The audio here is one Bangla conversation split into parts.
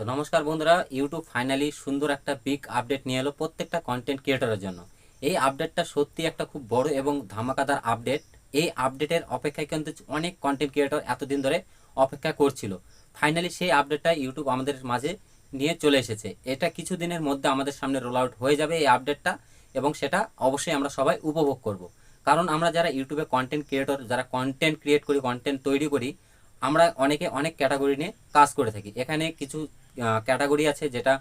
তো নমস্কার বন্ধুরা ইউটিউব ফাইনালি সুন্দর একটা বিগ আপডেট নিয়ে এলো প্রত্যেকটা কন্টেন্ট ক্রিয়েটরের জন্য। এই আপডেটটা সত্যি একটা খুব বড় এবং ধামাকাদার আপডেট এই আপডেটের অপেক্ষায় কিন্তু অনেক কন্টেন্ট ক্রিয়েটর এতদিন ধরে অপেক্ষা করছিল। ফাইনালি সেই আপডেটটা ইউটিউব আমাদের মাঝে নিয়ে চলে এসেছে। এটা কিছু দিনের মধ্যে আমাদের সামনে রোল আউট হয়ে যাবে এই আপডেটটা এবং সেটা অবশ্যই আমরা সবাই উপভোগ করব। কারণ আমরা যারা ইউটিউবে কন্টেন্ট ক্রিয়েটর যারা কন্টেন্ট ক্রিয়েট করি কন্টেন্ট তৈরি করি, আমরা অনেকে অনেক ক্যাটাগরি নিয়ে কাজ করে থাকি। এখানে কিছু ক্যাটাগরি আছে যেটা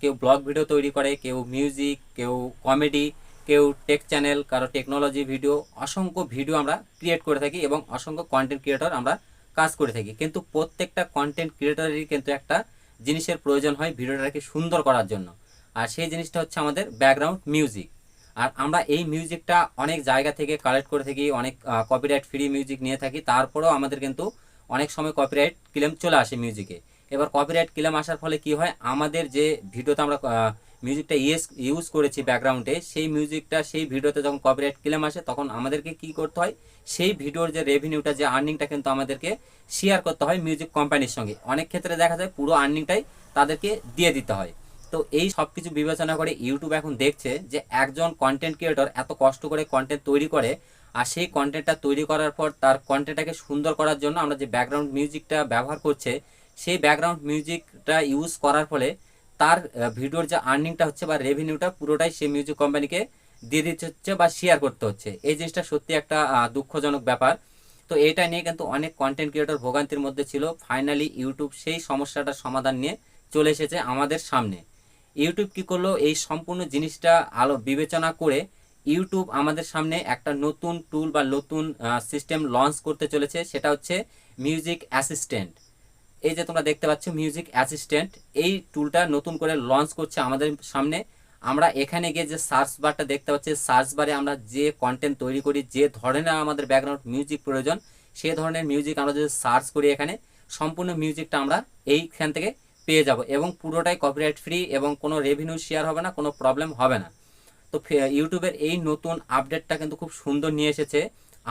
কেউ ব্লগ ভিডিও তৈরি করে, কেউ মিউজিক কেউ কমেডি কেউ টেক চ্যানেল কারও টেকনোলজি ভিডিও অসংখ্য ভিডিও আমরা ক্রিয়েট করে থাকি এবং অসংখ্য কন্টেন্ট ক্রিয়েটর আমরা কাজ করে থাকি। কিন্তু প্রত্যেকটা কন্টেন্ট ক্রিয়েটরেরই কিন্তু একটা জিনিসের প্রয়োজন হয় ভিডিওটাকে সুন্দর করার জন্য। আর সেই জিনিসটা হচ্ছে আমাদের ব্যাকগ্রাউন্ড মিউজিক আর আমরা এই মিউজিকটা অনেক জায়গা থেকে কালেক্ট করে থাকি, অনেক কপিরাইট ফ্রি মিউজিক নিয়ে থাকি, তারপরেও আমাদের কিন্তু অনেক সময় কপিরাইট ক্লেম চলে আসে মিউজিকে এবার কপিরাইট ক্লেম আসার ফলে কি হয়? আমাদের যে ভিডিওতে আমরা মিউজিকটা ইউজ ইউজ করেছি ব্যাকগ্রাউন্ডে সেই মিউজিকটা সেই ভিডিওতে যখন কপিরাইট ক্লেম আসে, তখন আমাদেরকে কি করতে হয়? সেই ভিডিওর যে রেভিনিউটা যে আর্নিংটা কিন্তু আমাদেরকে শেয়ার করতে হয় মিউজিক কোম্পানির সঙ্গে। অনেক ক্ষেত্রে দেখা যায় পুরো আর্নিংটাই তাদেরকে দিয়ে দিতে হয়। তো এই সব কিছু বিবেচনা করে ইউটিউব এখন দেখছে যে একজন কন্টেন্ট ক্রিয়েটর এত কষ্ট করে কন্টেন্ট তৈরি করে, আর সেই কন্টেন্টটা তৈরি করার পর তার কন্টেন্টটাকে সুন্দর করার জন্য আমরা যে ব্যাকগ্রাউন্ড মিউজিকটা ব্যবহার করছে সেই ব্যাকগ্রাউন্ড মিউজিকটা ইউজ করার ফলে তার ভিডিওর যে আর্নিংটা হচ্ছে বা রেভিনিউটা পুরোটাই সেই মিউজিক কোম্পানিকে দিয়ে দিতে হচ্ছে বা শেয়ার করতে হচ্ছে। এই জিনিসটা সত্যি একটা দুঃখজনক ব্যাপার। তো এটা নিয়ে কিন্তু অনেক কন্টেন্ট ক্রিয়েটর ভোগান্তির মধ্যে ছিল। ফাইনালি ইউটিউব সেই সমস্যাটার সমাধান নিয়ে চলে এসেছে আমাদের সামনে। ইউটিউব কি করল? এই সম্পূর্ণ জিনিসটা আলো বিবেচনা করে ইউটিউব আমাদের সামনে একটা নতুন টুল বা নতুন সিস্টেম লঞ্চ করতে চলেছে। সেটা হচ্ছে মিউজিক অ্যাসিস্ট্যান্ট এই যে তোমরা দেখতে পাচ্ছ মিউজিক অ্যাসিস্ট্যান্ট, এই টুলটা নতুন করে লঞ্চ করছে আমাদের সামনে। আমরা এখানে গিয়ে যে সার্চ বারটা দেখতে পাচ্ছি সার্চ বারে আমরা যে কন্টেন্ট তৈরি করি, যে ধরনের আমাদের ব্যাকগ্রাউন্ড মিউজিক প্রয়োজন, সেই ধরনের মিউজিক আমরা যদি সার্চ করি এখানে, সম্পূর্ণ মিউজিকটা আমরা এইখান থেকে পেয়ে যাব এবং পুরোটাই কপিরাইট ফ্রি এবং কোনো রেভিনিউ শেয়ার হবে না, কোনো প্রবলেম হবে না। তো ইউটিউবের এই নতুন আপডেটটা কিন্তু খুব সুন্দর নিয়ে এসেছে।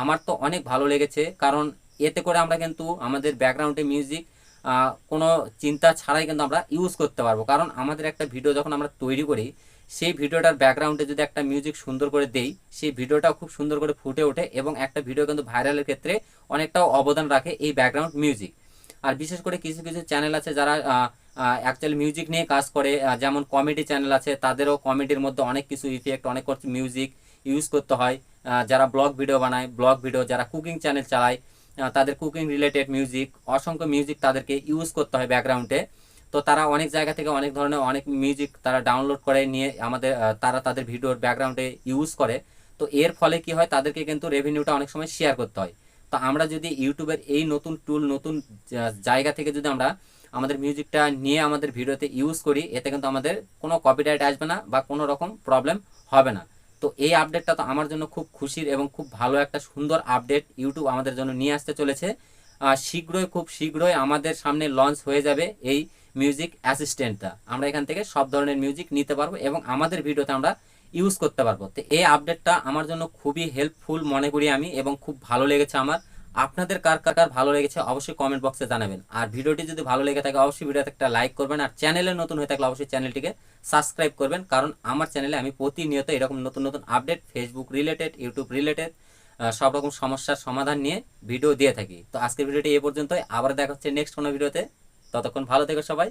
আমার তো অনেক ভালো লেগেছে, কারণ এতে করে আমরা কিন্তু আমাদের ব্যাকগ্রাউন্ডে মিউজিক কোনো চিন্তা ছাড়াই কিন্তু আমরা ইউজ করতে পারব। কারণ আমাদের একটা ভিডিও যখন আমরা তৈরি করি, সেই ভিডিওটার ব্যাকগ্রাউন্ডে যদি একটা মিউজিক সুন্দর করে দেই, সেই ভিডিওটাও খুব সুন্দর করে ফুটে ওঠে এবং একটা ভিডিও কিন্তু ভাইরালের ক্ষেত্রে অনেকটাও অবদান রাখে এই ব্যাকগ্রাউন্ড মিউজিক আর বিশেষ করে কিছু কিছু চ্যানেল আছে যারা অ্যাকচুয়ালি মিউজিক নিয়ে কাজ করে যেমন কমেডি চ্যানেল আছে, তাদেরও কমেডির মধ্যে অনেক কিছু ইফেক্ট অনেক মিউজিক ইউজ করতে হয়। যারা ব্লগ ভিডিও বানায় ব্লগ ভিডিও যারা কুকিং চ্যানেল চালায় তাদের কুকিং রিলেটেড মিউজিক অসংখ্য মিউজিক তাদেরকে ইউজ করতে হয় ব্যাকগ্রাউন্ডে তো তারা অনেক জায়গা থেকে অনেক ধরনের অনেক মিউজিক তারা ডাউনলোড করে নিয়ে আমাদের তারা তাদের ভিডিওর ব্যাকগ্রাউন্ডে ইউজ করে। তো এর ফলে কি হয়, তাদেরকে কিন্তু রেভিনিউটা অনেক সময় শেয়ার করতে হয়। তো আমরা যদি ইউটিউবের এই নতুন টুল নতুন জায়গা থেকে যদি আমরা আমাদের মিউজিকটা নিয়ে আমাদের ভিডিওতে ইউজ করি, এতে কিন্তু আমাদের কোনো কপিরাইট আসবে না বা কোনো রকম প্রবলেম হবে না। তো এই আপডেটটা তো আমার জন্য খুব খুশির এবং খুব ভালো একটা সুন্দর আপডেট ইউটিউব আমাদের জন্য নিয়ে আসতে চলেছে। শীঘ্রই, খুব শীঘ্রই আমাদের সামনে লঞ্চ হয়ে যাবে এই মিউজিক অ্যাসিস্ট্যান্টটা আমরা এখান থেকে সব ধরনের মিউজিক নিতে পারব এবং আমাদের ভিডিওতে আমরা ইউজ করতে পারব। তো এই আপডেটটা আমার জন্য খুবই হেল্পফুল মনে করি আমি এবং খুব ভালো লেগেছে আমার। আপনাদের কার কার ভালো লেগেছে অবশ্যই কমেন্ট বক্সে জানাবেন। আর ভিডিওটি যদি ভালো লেগে থাকে, অবশ্যই ভিডিওতে একটা লাইক করবেন। আর চ্যানেলে নতুন হয়ে থাকলে অবশ্যই চ্যানেলটিকে সাবস্ক্রাইব করবেন। কারণ আমার চ্যানেলে আমি প্রতিনিয়ত এরকম নতুন নতুন update Facebook related YouTube related সব রকম সমস্যার সমাধান নিয়ে ভিডিও দিয়ে থাকি। তো আজকের ভিডিওটি এ পর্যন্তই। আবার দেখা হচ্ছে নেক্সট কোনো ভিডিওতে ততক্ষণ ভালো থেকো সবাই।